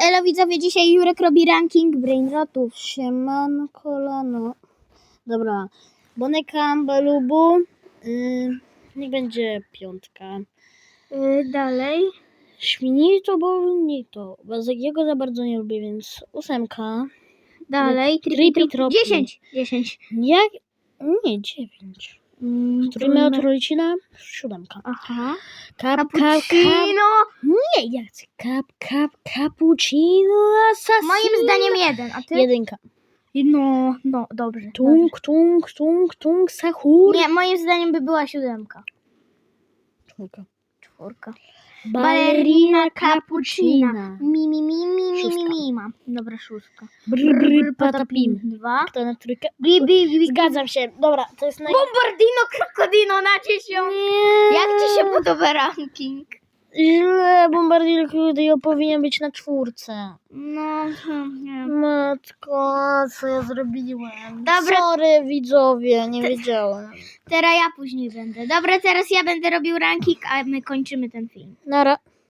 Elo widzowie, dzisiaj Jurek robi ranking brainrotów. Siemano, kolano. Dobra. Bonekam, Balubu. Yy, niech będzie piątka. Y, dalej. Świnito, bo nie to. Bazygiego za bardzo nie lubię, więc ósemka. Dalej. Tripi, tropi. 10. 10. Jak? Nie, dziewięć. Mm, Który miał Trolicina? Siódemka. Aha. Kap, kap, kap. Cappuccino. Nie, jak kap, kap, cappuccino, assassino. Moim zdaniem jeden, a ty? Jedynka. No, no, dobrze. dobrze. Tung, tung, tung, tung, sahur. Nie, moim zdaniem by była siódemka. Czwórka. Czwórka. Ballerina cappuccina. Mi, mi, mi, mi, mi, mi, mi, ma. Dobra, szóstka. Brr, brr, patapim. Dwa. Kto na trójkę? Bi, bi, bi. Zgadzam się. Dobra, to jest naj... Bombardino, krokodino na dziesiąt. Nie. Jak ci się podoba ranking? Źle, Bombardier Studio powinien być na czwórce. No, nie. Matko, co ja zrobiłem? Dobra. Sorry widzowie, nie wiedziałem. Teraz ja później będę. Dobra, teraz ja będę robił ranking, a my kończymy ten film. Nara.